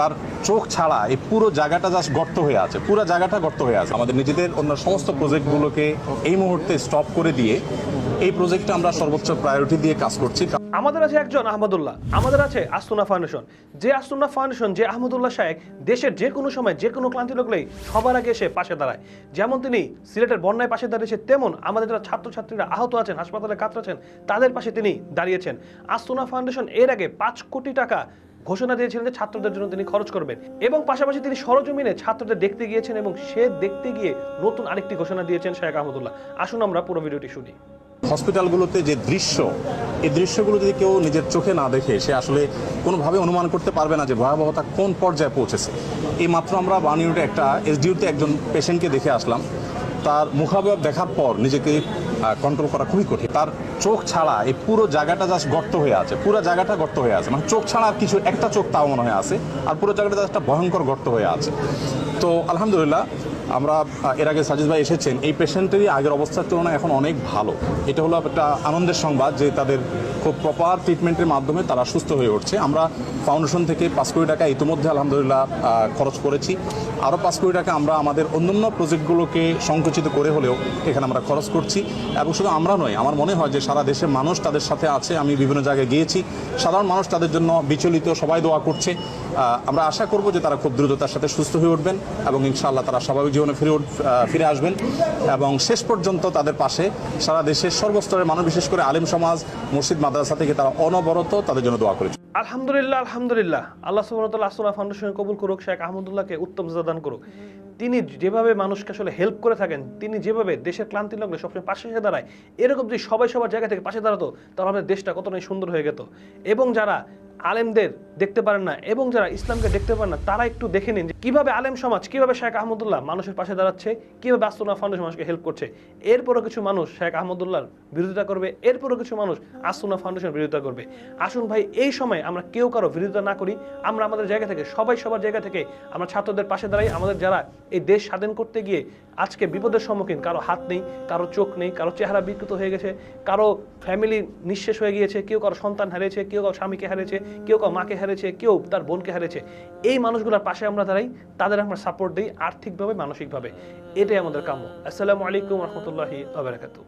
তার চোখ ছাড়া এই পুরো জায়গাটা জাস্ট গর্ত হয়ে আছে, পুরো জায়গাটা গর্ত হয়ে আছে। আমাদের নিজেদের অন্য সমস্ত প্রজেক্টগুলোকে এই মুহূর্তে স্টপ করে দিয়ে এই প্রজেক্টটা আমরা সর্বোচ্চ প্রায়োরিটি দিয়ে কাজ করছি। আমাদের আছে একজন আহমদুল্লাহ, আমাদের আছে আস্তুনা ফাউন্ডেশন। যে আস্তুনা ফাউন্ডেশন, যে আহমদুল্লাহ শাহেক দেশের যে কোনো সময় যে কোনো ক্লান্তি লাগলেই সবার আগে এসে পাশে দাঁড়ায়। যেমন তিনি সিলেটের বন্যায় পাশে দাঁড়িয়েছে, তেমন আমাদের যারা ছাত্রছাত্রীরা আহত আছেন, হাসপাতালে কাতরাছেন, তাদের পাশে তিনি দাঁড়িয়েছেন। আস্তুনা ফাউন্ডেশন এর আগে পাঁচ কোটি টাকা ঘোষণা দিয়েছিলেন যে ছাত্রদের জন্য তিনি খরচ করবেন। এবং পাশাপাশি তিনি সরজমিনে ছাত্রদের দেখতে গিয়েছেন এবং সে দেখতে গিয়ে নতুন আরেকটি ঘোষণা দিয়েছেন শেখ আহমদুল্লাহ। আসুন আমরা পুরো ভিডিওটি শুনি। হসপিটালগুলোতে যে দৃশ্য, এই দৃশ্যগুলো যদি কেউ নিজের চোখে না দেখে, সে আসলে কোনোভাবে অনুমান করতে পারবে না যে ভয়াবহতা কোন পর্যায়ে পৌঁছেছে। এই মাত্র আমরা বানিউটে একটা, এসডিউতে একজন পেশেন্টকে দেখে আসলাম। তার মুখাবয়ব দেখার পর নিজেকে কন্ট্রোল করা খুবই কঠিন। তার চোখ ছাড়া এই পুরো জায়গাটা জাস্ট গর্ত হয়ে আছে। পুরো জায়গাটা গর্ত হয়ে আছে। মানে চোখ ছাড়া কিছু, একটা চোখ তাও মনে হয়ে আছে। আর পুরো জায়গাটা জাস্ট একটা ভয়ঙ্কর গর্ত হয়ে আছে। তো আলহামদুলিল্লাহ আমরা এর আগে সাজিদ ভাই এসেছেন, এই পেশেন্টেরই আগের অবস্থার তুলনায় এখন অনেক ভালো। এটা হলো একটা আনন্দের সংবাদ যে তাদের খুব প্রপার ট্রিটমেন্টের মাধ্যমে তারা সুস্থ হয়ে উঠছে। আমরা ফাউন্ডেশন থেকে পাঁচ কোটি টাকা ইতিমধ্যে, আলহামদুলিল্লাহ খরচ করেছি। আরও পাঁচ কোটি টাকা আমরা আমাদের অন্যান্য প্রজেক্টগুলোকে সংকুচিত করে হলেও এখানে আমরা খরচ করছি। এবং শুধু আমরা নয়, আমার মনে হয় যে সারা দেশের মানুষ তাদের সাথে আছে। আমি বিভিন্ন জায়গায় গিয়েছি। সাধারণ মানুষ তাদের জন্য বিচলিত, সবাই দোয়া করছে। আমরা আশা করব যে তারা খুব দ্রুততার সাথে সুস্থ হয়ে উঠবেন এবং ইনশাআল্লাহ তারা স্বাভাবিক জীবনে ফিরে ফিরে আসবেন এবং শেষ পর্যন্ত তাদের পাশে সারা দেশের সর্বস্তরের মানুষ, বিশেষ করে আলিম সমাজ, মসজিদ, মাদ্রাসা থেকে তারা অনবরত তাদের জন্য দোয়া করেছে। আলহামদুলিল্লাহ আলহামদুলিল্লাহ। আল্লাহ সুবহানাহু আসলা ফাউন্ডেশন কবুল করুক, শেখ আহমদুল্লাহকে উত্তম জাদান করুক। তিনি যেভাবে মানুষকে আসলে হেল্প করে থাকেন, তিনি যেভাবে দেশের ক্লান্তি লাগলে সবসময় পাশে এসে দাঁড়ায়, এরকম যদি সবাই সবার জায়গা থেকে পাশে দাঁড়াতো, তাহলে আমাদের দেশটা কতটাই সুন্দর হয়ে যেত এবং যারা আলেমদের দেখতে পারেন না, এবং যারা ইসলামকে দেখতে পারেন না, তারা একটু দেখে নিন যে কীভাবে আলেম সমাজ, কীভাবে শেখ আহমদুল্লাহ মানুষের পাশে দাঁড়াচ্ছে, কীভাবে আস্তনা ফাউন্ডেশন মানুষকে হেল্প করছে। এরপরও কিছু মানুষ শেখ আহমদুল্লাহর বিরোধিতা করবে, এরপরও কিছু মানুষ আস্তনা ফাউন্ডেশনের বিরোধিতা করবে। আসুন ভাই, এই সময় আমরা কেউ কারও বিরোধিতা না করি, আমরা আমাদের জায়গা থেকে, সবাই সবার জায়গা থেকে আমরা ছাত্রদের পাশে দাঁড়াই, আমাদের যারা এই দেশ স্বাধীন করতে গিয়ে আজকে বিপদের সম্মুখীন। কারও হাত নেই, কারও চোখ নেই, কারও চেহারা বিকৃত হয়ে গেছে, কারও ফ্যামিলি নিঃশেষ হয়ে গিয়েছে, কেউ কারও সন্তান হারিয়েছে, কেউ কারও স্বামীকে হারিয়েছে, কেউ কারও মাকে হারিয়েছে, কেউ তার বোনকে হারিয়েছে। এই মানুষগুলোর পাশে আমরা দাঁড়াই, তাদের আমরা সাপোর্ট দিই আর্থিকভাবে, মানসিকভাবে। এটাই আমাদের কাম্য। আসসালামু আলাইকুম রহমতুল্লাহি আবরাকাতু